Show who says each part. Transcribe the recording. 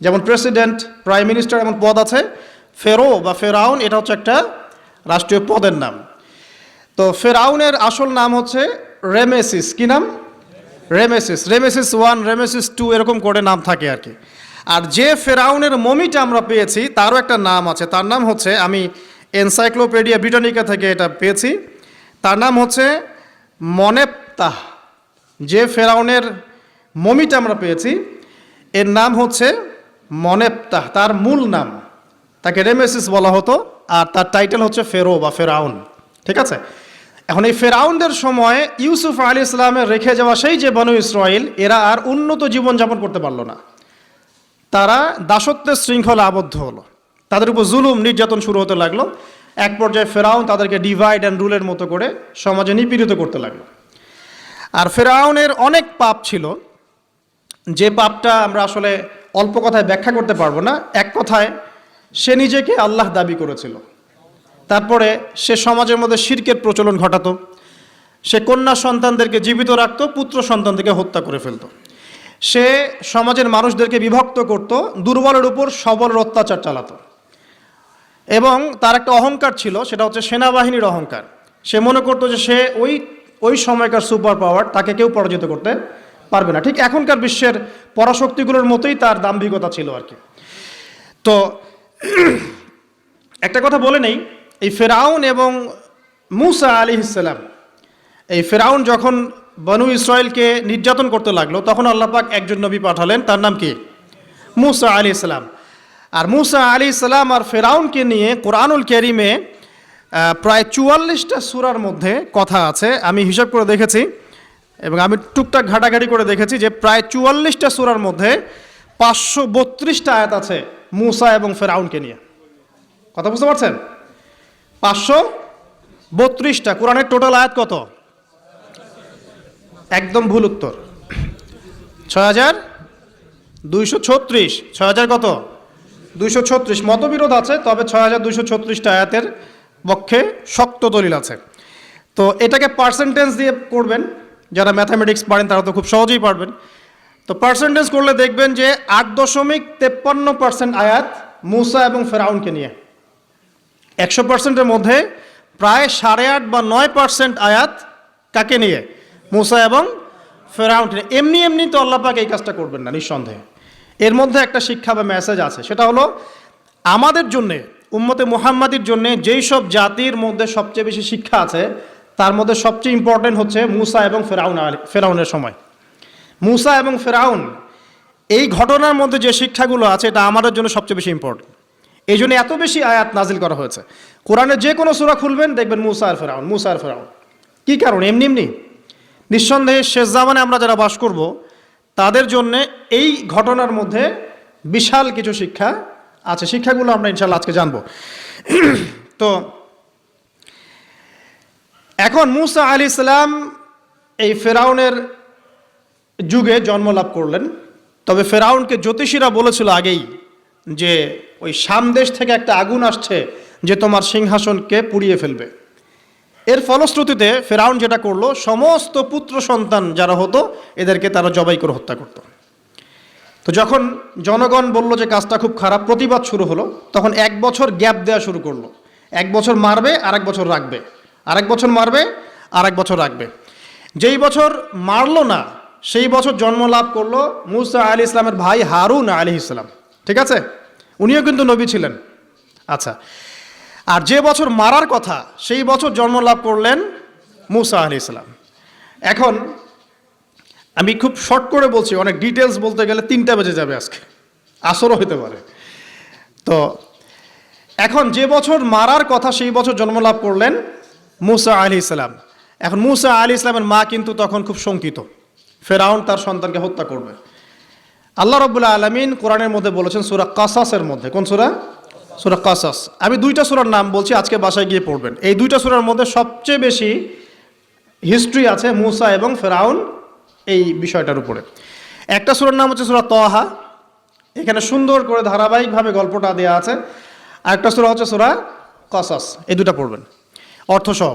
Speaker 1: যেমন president, prime minister এমন পদ আছে, ফেরো বা ফেরাউন, এটা হচ্ছে একটা রাষ্ট্রীয় পদের নাম। তো ফেরাউনের আসল নাম হচ্ছে রেমেসিস। কি নাম? Ramesses. Ramesses one, Ramesses two, এরকম করে নাম থাকে আর কি। আর যে ফেরাউনের মমিটা আমরা পেয়েছি, তারও একটা নাম আছে। তার নাম হচ্ছে, আমি এনসাইক্লোপিডিয়া ব্রিটানিকা থেকে এটা পেয়েছি। তার নাম হচ্ছে মনেপ্তাহ যে ফেরাউনের মমিটা আমরা পেয়েছি, এর নাম হচ্ছে মনেপ্তাহ, তার মূল নাম। তাকে রেমেসিস বলা হতো, আর তার টাইটেল হচ্ছে ফেরো বা ফেরাউন। ঠিক আছে? এখন এই ফেরাউনদের সময় ইউসুফ আলী ইসলামের রেখে যাওয়া সেই যে বনু ইসরায়েল এরা আর উন্নত জীবনযাপন করতে পারল না। তারা দাসত্বের শৃঙ্খলা আবদ্ধ হলো। তাদের উপর জুলুম, নির্যাতন শুরু হতে লাগল। এক পর্যায়ে ফেরাউন তাদেরকে ডিভাইড অ্যান্ড রুলের মতো করে সমাজে নিপীড়িত করতে লাগল। আর ফেরাউনের অনেক পাপ ছিল। যে পাপটা আমরা আসলে অল্প কথায় ব্যাখ্যা করতে পারব না। এক কথায়, সে নিজেকে আল্লাহ দাবি করেছিল। তারপরে সে সমাজের মধ্যে শিরকের প্রচলন ঘটাতো। সে কন্যা সন্তানদেরকে জীবিত রাখতো, পুত্র সন্তানদেরকে হত্যা করে ফেলতো। সে সমাজের মানুষদেরকে বিভক্ত করত, দুর্বলের উপর সবলের অত্যাচার চালাতো। এবং তার একটা অহংকার ছিল, সেটা হচ্ছে সেনাবাহিনীর অহংকার। সে মনে করতো যে সে ওই ওই সময়কার সুপার পাওয়ার, তাকে কেউ পরাজিত করতে পারবে না। ঠিক এখনকার বিশ্বের পরাশক্তিগুলোর মতোই তার দাম্ভিকতা ছিল আর কি। তো একটা কথা বলে নেই, এই ফেরাউন এবং মুসা আলী ইসালাম এই ফেরাউন যখন বনু ইসরায়েলকে নির্যাতন করতে লাগল, তখন আল্লাহ পাক একজন নবী পাঠালেন, তার নাম কি? মুসা আলী ইসলাম আর মুসা আলী ইসলাম আর ফেরাউনকে নিয়ে কোরআনুল কেরিমে প্রায় চুয়াল্লিশটা সুরার মধ্যে কথা আছে, আমি হিসাব করে দেখেছি। এবং আমি টুকটাক ঘাটাঘাটি করে দেখেছি যে প্রায় চুয়াল্লিশটা সুরার মধ্যে পাঁচশো বত্রিশটা আয়াত আছে মুসা এবং ফেরাউনকে নিয়ে। কথা বুঝতে পারছেন? পাঁচশো বত্রিশটা। কোরআনের টোটাল আয়াত কত? একদম ভুল উত্তর। ছয় হাজার দুইশো ছত্রিশ। ছয় হাজার কত? দুইশো ছত্রিশ। মতবিরোধ আছে, তবে ছয় হাজার দুইশো ছত্রিশটা আয়াতের পক্ষে শক্ত দলিল আছে। তো এটাকে পার্সেন্টেজ দিয়ে করবেন। যারা ম্যাথামেটিক্স পারেন তারা তো খুব সহজেই পারবেন। তো পার্সেন্টেজ করলে দেখবেন যে আট দশমিক তেপ্পান্ন পার্সেন্ট আয়াত মুসা এবং ফেরাউনকে নিয়ে। একশো পার্সেন্টের মধ্যে প্রায় সাড়ে আট বা নয় পার্সেন্ট আয়াত কাকে নিয়ে? মুসা এবং ফেরাউন এমনি এমনি তো আল্লাহ পাক এই কাজটা করবেন না, নিঃসন্দেহে। এর মধ্যে একটা শিক্ষা বা মেসেজ আছে, সেটা হলো আমাদের জন্যে, উম্মতে মুহাম্মাদির জন্যে যেই সব জাতির মধ্যে সবচেয়ে বেশি শিক্ষা আছে তার মধ্যে সবচেয়ে ইম্পর্টেন্ট হচ্ছে মুসা এবং ফেরাউন ফেরাউনের সময়। মুসা এবং ফেরাউন, এই ঘটনার মধ্যে যে শিক্ষাগুলো আছে, এটা আমাদের জন্য সবচেয়ে বেশি ইম্পর্টেন্ট এই জন্য এত বেশি আয়াত নাজিল করা হয়েছে। কোরআনে যে কোনো সূরা খুলবেন, দেখবেন মুসা আর ফেরাউন, মুসা আর ফেরাউন। কী কারণ? এমনি এমনি। নিঃসন্দেহে শেষ জামানে আমরা যারা বাস করব, তাদের জন্য এই ঘটনার মধ্যে বিশাল কিছু শিক্ষা আছে। শিক্ষাগুলো আমরা ইনশাল্লাহ আজকে জানব। তো এখন মুসা আলী ইসলাম এই ফেরাউনের যুগে জন্ম লাভ করলেন। তবে ফেরাউনকে জ্যোতিষীরা বলেছিল আগেই যে ওই সামদেশ থেকে একটা আগুন আসছে যে তোমার সিংহাসনকে পুড়িয়ে ফেলবে। এর ফলশ্রুতিতে ফেরাউন যেটা করল, সমস্ত পুত্র সন্তান যারা হতো, এদেরকে তারা জবাই করে হত্যা করত। তো যখন জনগণ বলল যে কাজটা খুব খারাপ, প্রতিবাদ শুরু হলো, তখন এক বছর গ্যাপ দেওয়া শুরু করল। এক বছর মারবে আর এক বছর রাখবে। আরেক বছর মারবে আর এক বছর রাখবে। যেই বছর মারলো না, সেই বছর জন্ম লাভ করল মুসা আলী ইসলামের ভাই হারুন আলী ইসলাম। ঠিক আছে? উনিও কিন্তু নবী ছিলেন। আচ্ছা আর যে বছর মারার কথা, সেই বছর জন্ম লাভ করলেন মুসা আলী ইসলাম। এখন আমি খুব শর্ট করে বলছি, অনেক ডিটেলস বলতে গেলে তিনটা বেজে যাবে আজকে। আসরও হতে পারে। তো এখন যে বছর মারার কথা, সেই বছর জন্ম লাভ করলেন মুসা আলী ইসলাম এখন মুসা আলী ইসলামের মা কিন্তু তখন খুব শঙ্কিত। ফেরাউন তার সন্তানকে হত্যা করবে। আল্লাহ রবুল্লাহ আলমিন কোরআনের মধ্যে বলেছেন সুরা কাসাসের মধ্যে। কোন সুরা? সুরা কাসাস। আমি দুইটা সুরার নাম বলছি, আজকে বাসায় গিয়ে পড়বেন। এই দুইটা সুরার মধ্যে সবচেয়ে বেশি হিস্ট্রি আছে মুসা এবং ফেরাউন এই বিষয়টার উপরে। একটা সুরার নাম হচ্ছে সুরা তহা। এখানে সুন্দর করে ধারাবাহিকভাবে গল্পটা দেওয়া আছে। আর একটা সুরা হচ্ছে সুরা কসাস। এই দুটা পড়বেন। অর্থসহ।